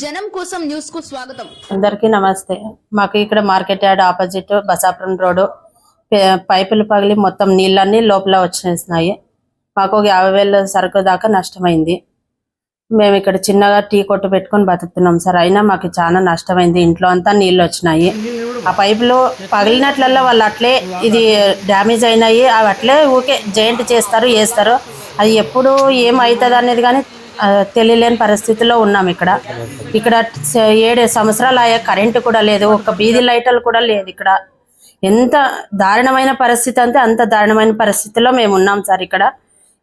జనం కోసం న్యూస్కు స్వాగతం. అందరికీ నమస్తే. మాకు ఇక్కడ market yard opposite Basapuram road. పైపులు పగిలి మొత్తం నీళ్ళన్నీ లోపల వచ్చేసినాయి. మాకు ఒక యాభై వేల సరుకు దాకా నష్టమైంది. మేము ఇక్కడ చిన్నగా టీ కొట్టు పెట్టుకొని బతుకుతున్నాం సార్. అయినా మాకు చాలా నష్టమైంది. ఇంట్లో అంతా నీళ్ళు వచ్చినాయి. ఆ పైపులు పగిలినట్లల్లో వాళ్ళు అట్లే ఇది డ్యామేజ్ అయినాయి. అవి అట్లే ఊకే జాయింట్ చేస్తారు వేస్తారు అది ఎప్పుడు ఏమవుతుంది అనేది కానీ తెలియలేని పరిస్థితిలో ఉన్నాం ఇక్కడ. ఇక్కడ ఏడు సంవత్సరాలు అయ్యా కరెంటు కూడా లేదు ఒక బీది లైటలు కూడా లేదు ఇక్కడ. ఎంత దారుణమైన పరిస్థితి అంటే అంత దారుణమైన పరిస్థితిలో మేము ఉన్నాం సార్ ఇక్కడ.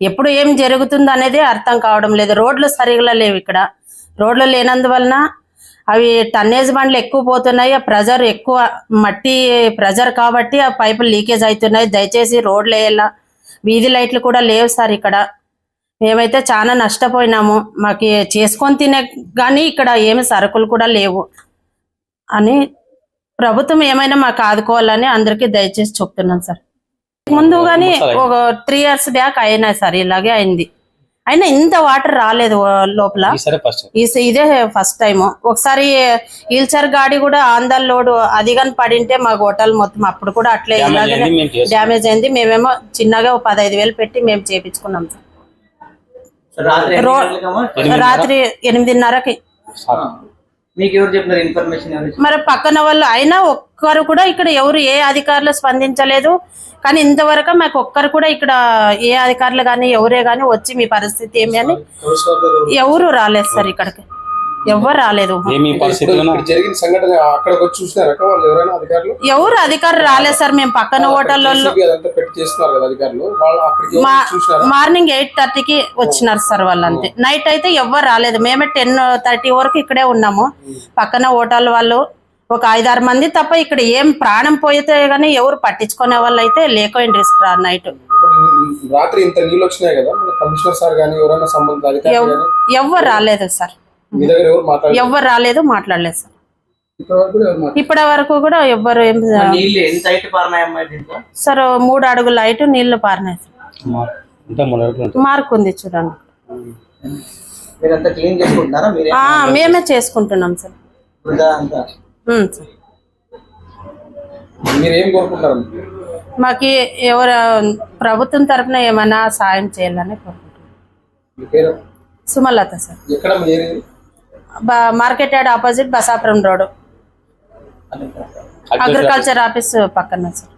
ఎప్పుడు ఏం జరుగుతుంది అనేది అర్థం కావడం లేదు. రోడ్లు సరిగా లేవు ఇక్కడ. రోడ్లు లేనందువలన అవి టన్నేజ్ బండ్లు ఎక్కువ పోతున్నాయి ఆ ప్రెజర్ ఎక్కువ మట్టి ప్రెజర్ కాబట్టి ఆ పైపులు లీకేజ్ అవుతున్నాయి. దయచేసి రోడ్లు వేయాల? వీధి లైట్లు కూడా లేవు సార్ ఇక్కడ. మేమైతే చాలా నష్టపోయినాము. మాకు చేసుకొని తినే కానీ ఇక్కడ ఏమి సరుకులు కూడా లేవు అని ప్రభుత్వం ఏమైనా మాకు ఆదుకోవాలని అందరికీ దయచేసి చెప్తున్నాను సార్. ముందు కానీ ఒక త్రీ ఇయర్స్ బ్యాక్ అయినాయి సార్ ఇలాగే అయింది. అయినా ఇంత వాటర్ రాలేదు లోపల. ఇదే ఫస్ట్ టైం ఒకసారి ఈల్చర్ గాడి కూడా ఆందల్ లోడ్ అది కానీ పడింటే మా హోటల్ మొత్తం అప్పుడు కూడా అట్లే ఇలాగే. డ్యామేజ్ అయింది మేమేమో చిన్నగా ఒక పదహైదు వేలు పెట్టి మేము చేపించుకున్నాం సార్. రాత్రి ఎనిమిదిన్నరకి. మీకు ఎవరు చెప్పినారు ఇన్ఫర్మేషన్ ఎవరు ఇచ్చారు? మరి పక్కన వాళ్ళు అయినా ఒక్కరు కూడా ఇక్కడ ఎవరు ఏ అధికారులు స్పందించలేదు. కానీ ఇంతవరకు మాకు ఒక్కరు కూడా ఇక్కడ ఏ అధికారులు కానీ ఎవరే కానీ వచ్చి మీ పరిస్థితి ఏమి అని ఎవరు రాలేదు సార్ ఇక్కడికి. ఎవరు రాలేదు. ఏమి జరిగిన సంఘటన అక్కడికి వచ్చి చూసినారా? వాళ్ళు ఎవరైనా అధికారులు? ఎవరు అధికారులు రాలేదు సార్ మేము పక్కన హోటల్లో మార్నింగ్ ఎయిట్ థర్టీకి వచ్చినారు సార్ వాళ్ళు అంతే. నైట్ అయితే ఎవ్వరు రాలేదు. మేమే టెన్ థర్టీ వరకు ఇక్కడే ఉన్నాము. పక్కన హోటల్ వాళ్ళు ఒక ఐదారు మంది తప్ప ఇక్కడ ఏం ప్రాణం పోయితే గానీ ఎవరు పట్టించుకునే వాళ్ళు అయితే లేకపోయింది సార్ నైట్. రాత్రి ఇంత నీళ్ళు వచ్చినాయి కదా కమిషనర్ సార్ గానీ ఎవరైనా ఎవ్వరు రాలేదు సార్. ఎవరు మాట్లాడారు ఎవ్వరు రాలేదు మాట్లాడలేదు సార్. ఇప్పటివరకు కూడా ఎవరు మాట్లాడారు ఇప్పటి వరకు కూడా ఎవ్వరు ఏం సార్ మూడు అడుగుల లైట్ నీళ్ళు పారినాయి సార్. మార్క్. ఉంది చూడండి. మీరంతా క్లీన్ చేసుకుంటున్నారా? మీరే ఆ, మేమే చేసుకుంటున్నాం సార్. మాకు ఎవరు ప్రభుత్వం తరపున ఏమైనా సాయం చేయాలని కోరుకుంటున్నాం. Sumalatha sir. Market yard opposite Basapuram road. Agriculture office పక్కన సార్.